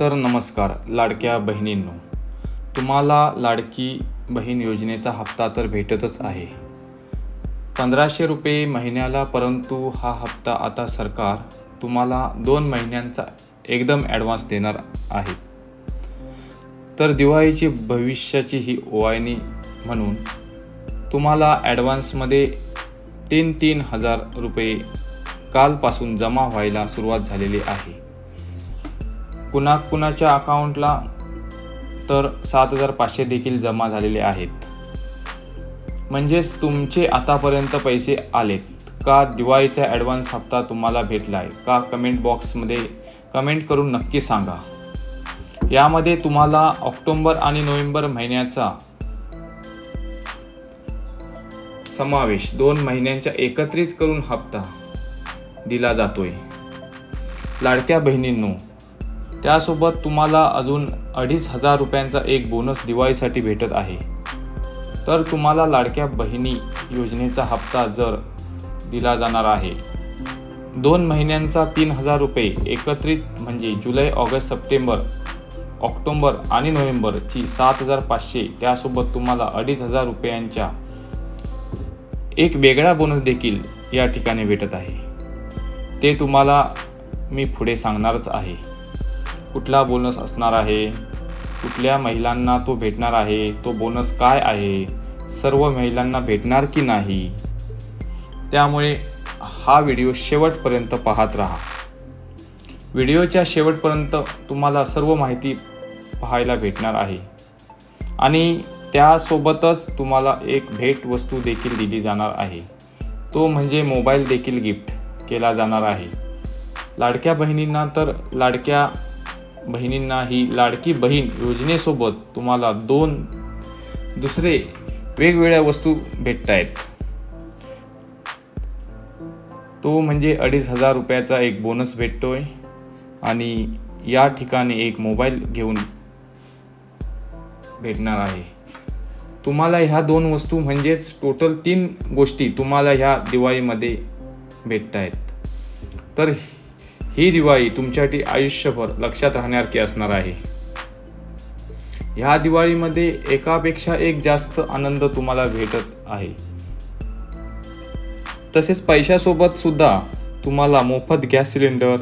तर नमस्कार लाडक्या बहिणींनो. तुम्हाला लाडकी बहीण योजनेचा हप्ता तर भेटतच आहे. पंधराशे रुपये महिन्याला परंतु हा हप्ता आता सरकार तुम्हाला दोन महिन्यांचा एकदम ॲडव्हान्स देणार आहे. तर दिवाळीची भविष्याची ही ओवाळणी म्हणून तुम्हाला ॲडव्हान्समध्ये तीन तीन हजार रुपये कालपासून जमा व्हायला सुरुवात झालेली आहे. कुणा कुणाच्या अकाउंटला तर सात हजार पाचशे देखील जमा झालेले आहेत. म्हणजेच तुमचे आतापर्यंत पैसे आलेत. का दिवाळीचा ॲडव्हान्स हप्ता तुम्हाला भेटला आहे का कमेंट बॉक्समध्ये कमेंट करून नक्की सांगा. यामध्ये तुम्हाला ऑक्टोंबर आणि नोव्हेंबर महिन्याचा समावेश दोन महिन्यांच्या एकत्रित करून हप्ता दिला जातोय. लाडक्या बहिणींनो त्यासोबत तुम्हाला अजून अडीच हजार रुपयांचा एक बोनस दिवाळीसाठी भेटत आहे. तर तुम्हाला लाडक्या बहिणी योजनेचा हप्ता जर दिला जाणार आहे. दोन महिन्यांचा तीन हजार रुपये एकत्रित म्हणजे जुलै ऑगस्ट सप्टेंबर ऑक्टोंबर आणि नोव्हेंबरची सात हजार पाचशे त्यासोबत तुम्हाला अडीच हजार रुपयांच्या एक वेगळा बोनस देखील या ठिकाणी भेटत आहे. ते तुम्हाला मी पुढे सांगणारच आहे. कुठला बोनस असणार आहे? कुठल्या महिलांना तो भेटणार आहे? तो बोनस काय आहे? सर्व महिलांना भेटणार की नाही? त्यामुळे हा व्हिडिओ शेवटपर्यंत पाहत राहा. व्हिडिओच्या शेवटपर्यंत तुम्हाला सर्व माहिती पाहायला भेटणार आहे. आणि त्यासोबतच तुम्हाला एक भेटवस्तू देखील दिली जाणार आहे. तो म्हणजे मोबाईल देखील गिफ्ट केला जाणार आहे. लाडक्या बहिणींना तर लाडक्या बहिणींना ही लाडकी बहीण योजनेसोबत तुम्हाला दोन दुसरे वेगवेगळ्या वस्तू भेटत आहेत तो म्हणजे अडीच हजार रुपयाचा एक बोनस भेटतोय आणि या ठिकाणी एक मोबाईल घेऊन भेटणार आहे. तुम्हाला ह्या दोन वस्तू म्हणजेच टोटल तीन गोष्टी तुम्हाला ह्या दिवाळीमध्ये भेटत आहेत तर ही दिवाळी तुमच्यासाठी आयुष्यभर लक्षात राहण्यासारखी असणार आहे. ह्या दिवाळीमध्ये एकापेक्षा एक जास्त आनंद तुम्हाला भेटत आहे. तसेच पैशासोबत सुद्धा तुम्हाला मोफत गॅस सिलेंडर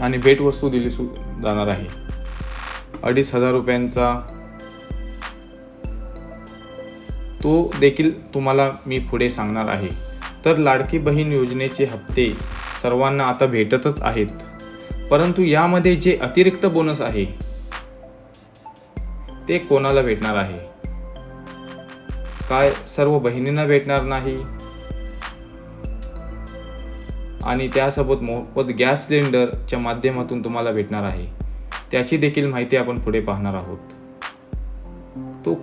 आणि भेटवस्तू दिली सु जाणार आहे. अडीच हजार रुपयांचा तो देखील तुम्हाला मी पुढे सांगणार आहे. तर लाडकी बहीण योजनेचे हप्ते सर्वांना आता भेटतच आहेत. परंतु यामध्ये जे अतिरिक्त बोनस आहे ते कोणाला भेटणार आहे? काय सर्व बहिणींना भेटणार नाही? आणि त्यासोबत मोफत गॅस सिलेंडरच्या माध्यमातून तुम्हाला भेटणार आहे. त्याची देखील माहिती आपण पुढे पाहणार आहोत. तो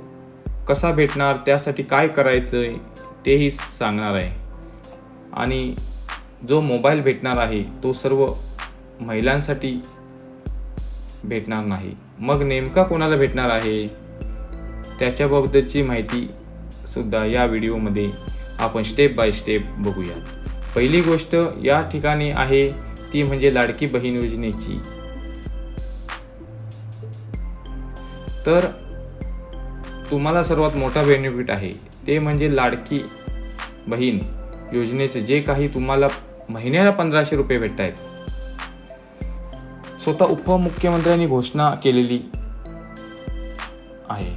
कसा भेटणार त्यासाठी काय करायचं तेही सांगणार आहे. आणि जो मोबाईल भेटणार आहे तो सर्व महिलांसाठी भेटणार नाही. मग नेमका कोणाला भेटणार आहे? त्याच्याबाबतची माहिती सुद्धा या व्हिडिओमध्ये आपण स्टेप बाय स्टेप बघूयात. पहिली गोष्ट या ठिकाणी आहे ती म्हणजे लाडकी बहीण योजनेची. तर तुम्हाला सर्वात मोठा बेनिफिट आहे ते म्हणजे लाडकी बहीण योजनेचे जे काही तुम्हाला महिन्याला पंधराशे रुपये भेटत आहेत स्वतः उपमुख्यमंत्र्यांनी घोषणा केलेली आहे.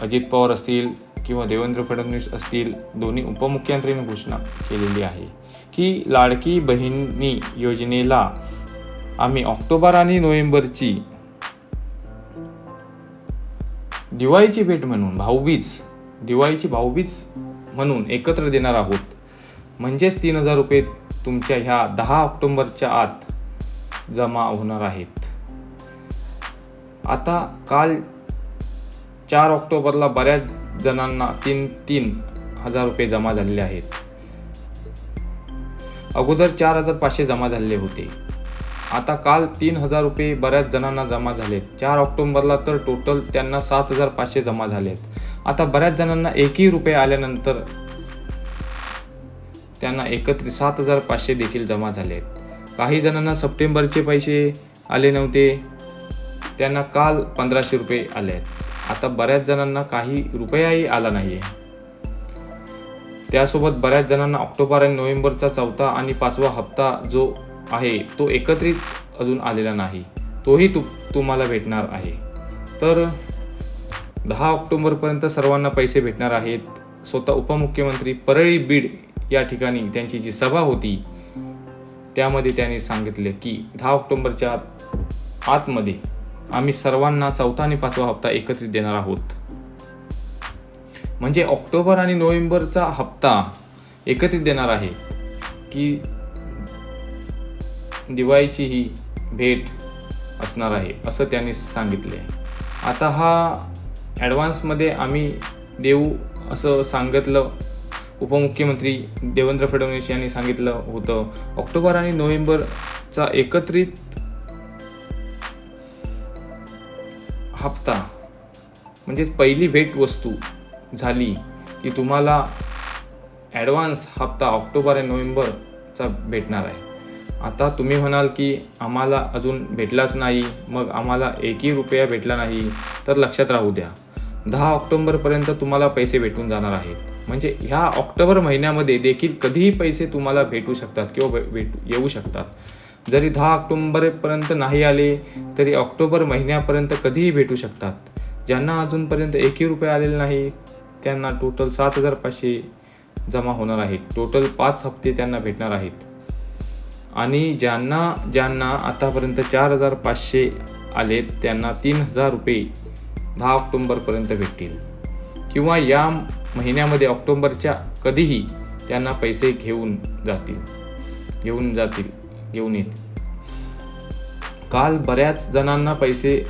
अजित पवार असतील किंवा देवेंद्र फडणवीस असतील दोन्ही उपमुख्यमंत्र्यांनी घोषणा केलेली आहे की लाडकी बहिणी योजनेला आम्ही ऑक्टोबर आणि नोव्हेंबरची दिवाळीची भेट म्हणून भाऊबीज दिवाळीची भाऊबीज म्हणून एकत्र देणार आहोत. म्हणजेच तीन हजार रुपये तुमच्या ह्या दहा ऑक्टोंबरच्या आत जमा होणार आहेत. आता काल चार ऑक्टोबरला बऱ्याच जणांना तीन तीन हजार रुपये जमा झालेले आहेत. अगोदर चार हजार पाचशे जमा झालेले होते. आता काल तीन हजार रुपये बऱ्याच जणांना जमा झालेत. चार ऑक्टोबरला तर टोटल त्यांना सात हजार पाचशे जमा झालेत. आता बऱ्याच जणांना एकही रुपये आल्यानंतर त्यांना एकत्रित सात हजार पाचशे देखील जमा झाले आहेत. काही जणांना सप्टेंबरचे पैसे आले नव्हते. त्यांना काल पंधराशे रुपये आले आहेत. आता बऱ्याच जणांना काही रुपयाही आला नाही आहे त्यासोबत बऱ्याच जणांना ऑक्टोबर आणि नोव्हेंबरचा चौथा आणि पाचवा हप्ता जो आहे तो एकत्रित अजून आलेला नाही. तोही तु तुम्हाला भेटणार आहे. तर दहा ऑक्टोबरपर्यंत सर्वांना पैसे भेटणार आहेत. स्वतः उपमुख्यमंत्री परळी बीड या ठिकाणी त्यांची जी सभा होती त्यामध्ये त्यांनी सांगितले की दहा ऑक्टोबरच्या आत आतमध्ये आम्ही सर्वांना चौथा आणि पाचवा हप्ता एकत्रित देणार आहोत. म्हणजे ऑक्टोबर आणि नोव्हेंबरचा हप्ता एकत्रित देणार आहे की दिवाळीची ही भेट असणार आहे असं त्यांनी सांगितले. आता हा ॲडव्हान्समध्ये आम्ही देऊ असं सांगितलं उपमुख्यमंत्री देवेंद्र फडणवीस यांनी सांगितलं होतं. ऑक्टोबर आणि नोव्हेंबरचा एकत्रित हप्ता म्हणजे पहिली भेट वस्तू झाली की तुम्हाला ॲडव्हान्स हप्ता ऑक्टोबर आणि नोव्हेंबरचा भेटणार आहे. आता तुम्ही म्हणाल की आम्हाला अजून भेटलाच नाही मग आम्हाला एकही रुपया भेटला नाही तर लक्षात राहू द्या. दहा ऑक्टोबरपर्यंत तुम्हाला पैसे भेटून जाणार आहेत. म्हणजे ह्या ऑक्टोबर महिन्यामध्ये देखील कधीही पैसे तुम्हाला भेटू शकतात किंवा भेटू येऊ शकतात. जरी दहा ऑक्टोबरपर्यंत नाही आले तरी ऑक्टोबर महिन्यापर्यंत कधीही भेटू शकतात. ज्यांना अजूनपर्यंत एकही रुपये आलेले नाही त्यांना टोटल सात हजार पाचशे जमा होणार आहेत. टोटल पाच हप्ते त्यांना भेटणार आहेत. आणि ज्यांना ज्यांना आतापर्यंत चार हजार पाचशे आलेत त्यांना तीन हजार रुपये दहा ऑक्टोंबरपर्यंत भेटतील. किंवा या महिन्यामध्ये ऑक्टोंबरच्या कधीही त्यांना पैसे घेऊन जातील. घेऊन जातील. घेऊन येतील काल बऱ्याच जणांना पैसे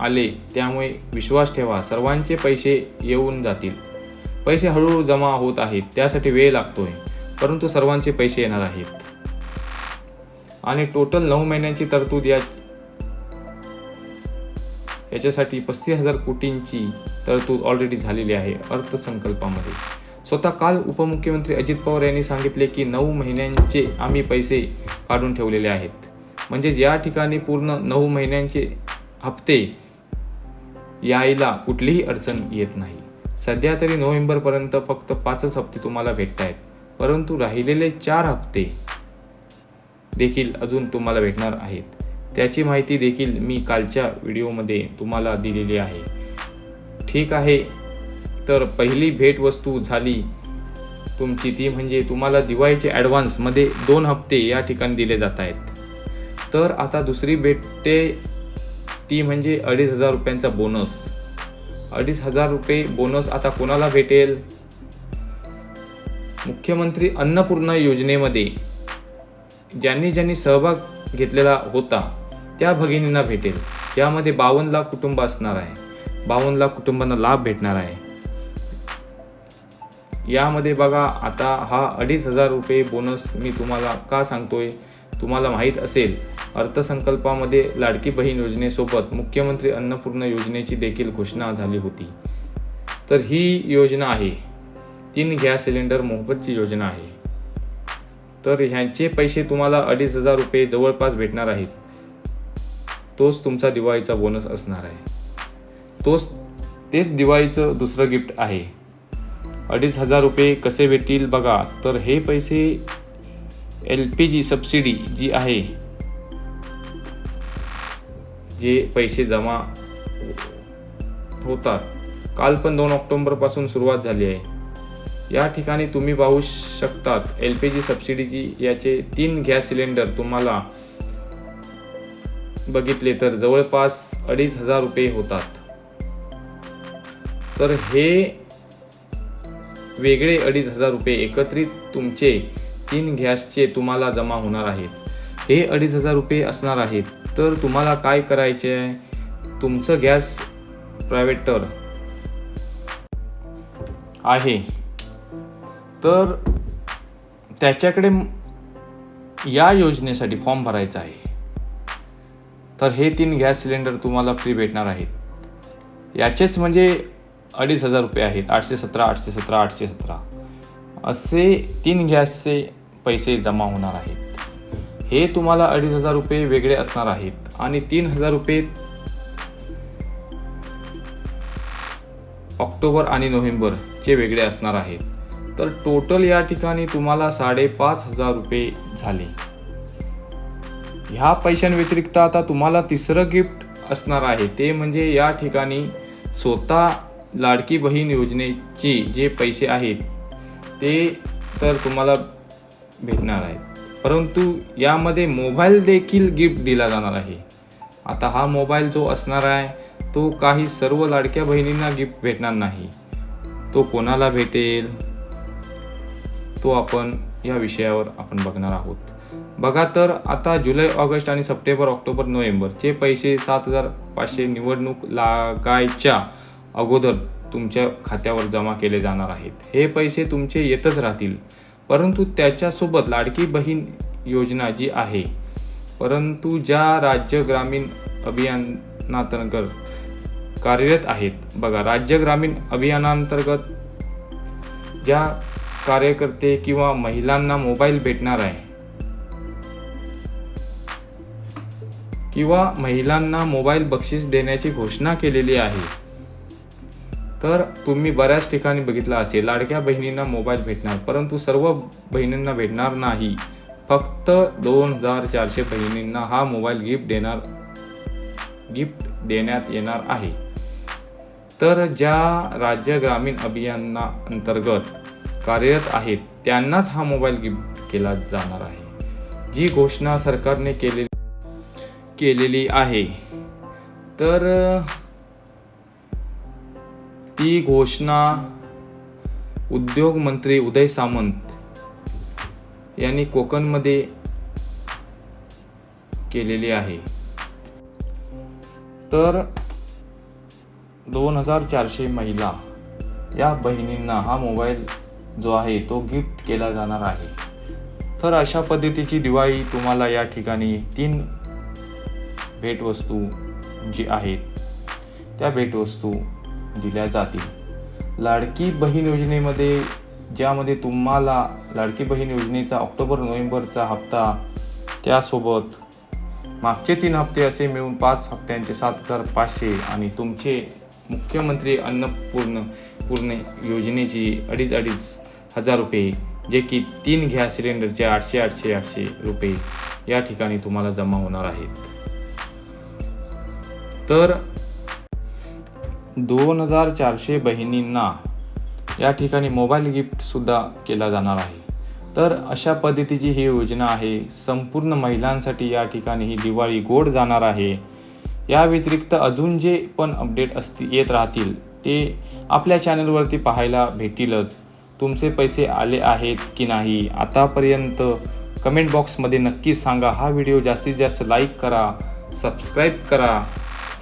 आले त्यामुळे विश्वास ठेवा. सर्वांचे पैसे येऊन जातील. पैसे हळूहळू जमा होत आहेत. त्यासाठी वेळ लागतोय. परंतु सर्वांचे पैसे येणार आहेत. आणि टोटल नऊ महिन्यांची तरतूद या याच्यासाठी पस्तीस हजार कोटींची तरतूद ऑलरेडी झालेली आहे अर्थसंकल्पामध्ये. स्वतः काल उपमुख्यमंत्री अजित पवार यांनी सांगितले की नऊ महिन्यांचे आम्ही पैसे काढून ठेवलेले आहेत. म्हणजेच या ठिकाणी पूर्ण नऊ महिन्यांचे हप्ते यायला कुठलीही अडचण येत नाही. सध्या तरी नोव्हेंबरपर्यंत फक्त पाचच हप्ते तुम्हाला भेटत आहेत. परंतु राहिलेले चार हप्ते देखील अजून तुम्हाला भेटणार आहेत. त्याची माहिती देखील मी कालच्या व्हिडिओमध्ये तुम्हाला दिलेली आहे. ठीक आहे तर पहिली भेटवस्तू झाली तुमची ती म्हणजे तुम्हाला दिवाळीचे ॲडव्हान्समध्ये दोन हप्ते या ठिकाणी दिले जात आहेत. तर आता दुसरी भेटते ती म्हणजे अडीच हजार रुपयांचा बोनस. अडीच हजार रुपये बोनस आता कोणाला भेटेल? मुख्यमंत्री अन्नपूर्णा योजनेमध्ये ज्यांनी ज्यांनी सहभाग घेतलेला होता त्या भगिनींना भेटेल. यामध्ये बावन्न लाख कुटुंब असणार आहे. बावन्न लाख कुटुंबांना लाभ भेटणार आहे. यामध्ये बघा आता हा अडीच हजार रुपये बोनस मी तुम्हाला का सांगतोय? तुम्हाला माहीत असेल अर्थसंकल्पामध्ये लाडकी बहीण योजनेसोबत मुख्यमंत्री अन्नपूर्णा योजनेची देखील घोषणा झाली होती. तर ही योजना आहे. तीन गॅस सिलेंडर मोफतची योजना आहे. तर ह्यांचे पैसे तुम्हाला अडीच हजार रुपये जवळपास भेटणार आहेत. तोच तुमचा दिवाळीचा बोनस असणार आहे. तोच तेच दिवाळीचं दुसरं गिफ्ट आहे. अडीच हजार रुपये कसे भेटतील बघा तर हे पैसे एल पी जी सबसिडी जी आहे जे पैसे जमा होतात. काल पण दोन ऑक्टोंबरपासून सुरुवात झाली आहे. या ठिकाणी तुम्ही पाहू शकतात एल पी जी सबसिडीची याचे तीन गॅस सिलेंडर तुम्हाला बघितले तर जवळपास अडीच हजार रुपये होतात. तर हे वेगळे अडीच हजार रुपये एकत्रित तुमचे तीन गॅसचे तुम्हाला जमा होणार आहेत. हे अडीच हजार रुपये असणार आहेत. तर तुम्हाला काय करायचे आहे? तुमचं गॅस प्रायव्हेटर आहे. तर त्याच्याकडे या योजनेसाठी फॉर्म भरायचा आहे. तर हे तीन गॅस सिलेंडर तुम्हाला फ्री भेटणार आहेत. याचेच म्हणजे अडीच हजार रुपये आहेत. आठशे सतरा आठशे सतरा आठशे सतरा. असे तीन गॅसचे पैसे जमा होणार आहेत. हे तुम्हाला अडीच हजार रुपये वेगळे असणार आहेत. आणि तीन हजार रुपये ऑक्टोबर आणि नोव्हेंबरचे वेगळे असणार आहेत. तर टोटल या ठिकाणी तुम्हाला साडेपाच हजार रुपये झाले. ह्या पैशांव्यतिरिक्त आता तुम्हाला तिसरं गिफ्ट असणार आहे. ते म्हणजे या ठिकाणी स्वतः लाडकी बहीण योजनेचे जे पैसे आहेत ते तर तुम्हाला भेटणार आहेत. परंतु यामध्ये मोबाईल देखील गिफ्ट दिला जाणार आहे. आता हा मोबाईल जो असणार आहे तो काही सर्व लाडक्या बहिणींना गिफ्ट भेटणार नाही. तो कोणाला भेटेल तो आपण या विषयावर आपण बघणार आहोत. बघा तर आता जुलै ऑगस्ट आणि सप्टेंबर ऑक्टोबर नोव्हेंबरचे पैसे सात हजार पाचशे निवडणूक लागायच्या अगोदर तुमच्या खात्यावर जमा केले जाणार आहेत. हे पैसे तुमचे येतच राहतील. परंतु त्याच्यासोबत लाडकी बहीण योजना जी आहे परंतु ज्या राज्य ग्रामीण अभियानांतर्गत कार्यरत आहेत बघा राज्य ग्रामीण अभियानांतर्गत ज्या कार्यकर्ते किंवा महिलांना मोबाईल भेटणार आहे किंवा महिलांना मोबाईल बक्षीस देण्याची घोषणा केलेली आहे. तर तुम्ही बऱ्याच ठिकाणी बघितलं असेल लाडक्या बहिणींना मोबाईल भेटणार परंतु सर्व बहिणींना भेटणार नाही. फक्त दोन हजार चारशे बहिणींना हा मोबाईल गिफ्ट देणार गिफ्ट देण्यात येणार आहे. तर ज्या राज्य ग्रामीण अभियाना अंतर्गत कार्यरत आहेत त्यांनाच हा मोबाईल गिफ्ट केला जाणार आहे. जी घोषणा सरकारने केलेली केलेली आहे. तर ती घोषणा उद्योग मंत्री उदय सामंत यांनी कोकणमध्ये केलेली आहे. तर दोन हजार चारशे महिला या बहिणींना हा मोबाईल जो आहे तो गिफ्ट केला जाणार आहे. तर अशा पद्धतीची दिवाळी तुम्हाला या ठिकाणी तीन भेटवस्तू जी आहेत त्या भेटवस्तू दिल्या जातील. लाडकी बहीण योजनेमध्ये ज्यामध्ये तुम्हाला लाडकी बहीण योजनेचा ऑक्टोबर नोव्हेंबरचा हप्ता त्यासोबत मागचे तीन हप्ते असे मिळून पाच हप्त्यांचे सात हजार पाचशे आणि तुमचे मुख्यमंत्री अन्नपूर्ण पूर्ण योजनेची अडीच अडीच हजार रुपये जे की तीन गॅस सिलेंडरचे आठशे आठशे आठशे रुपये या ठिकाणी तुम्हाला जमा होणार आहेत. तर दोन हजार चारशे बहिणींना या ठिकाणी मोबाईल गिफ्टसुद्धा केला जाणार आहे. तर अशा पद्धतीची ही योजना आहे. संपूर्ण महिलांसाठी या ठिकाणी ही दिवाळी गोड जाणार आहे. या व्यतिरिक्त अजून जे पण अपडेट असतील येत राहतील ते आपल्या चॅनलवरती पाहायला भेटीलच. तुमचे पैसे आले आहेत की नाही आतापर्यंत कमेंट बॉक्समध्ये नक्कीच सांगा. हा व्हिडिओ जास्तीत जास्त लाईक करा सबस्क्राईब करा.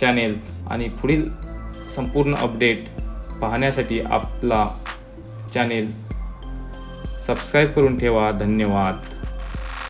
चॅनेल आणि पुढील संपूर्ण अपडेट पाहण्यासाठी आपला चॅनेल सबस्क्राईब करून ठेवा. धन्यवाद.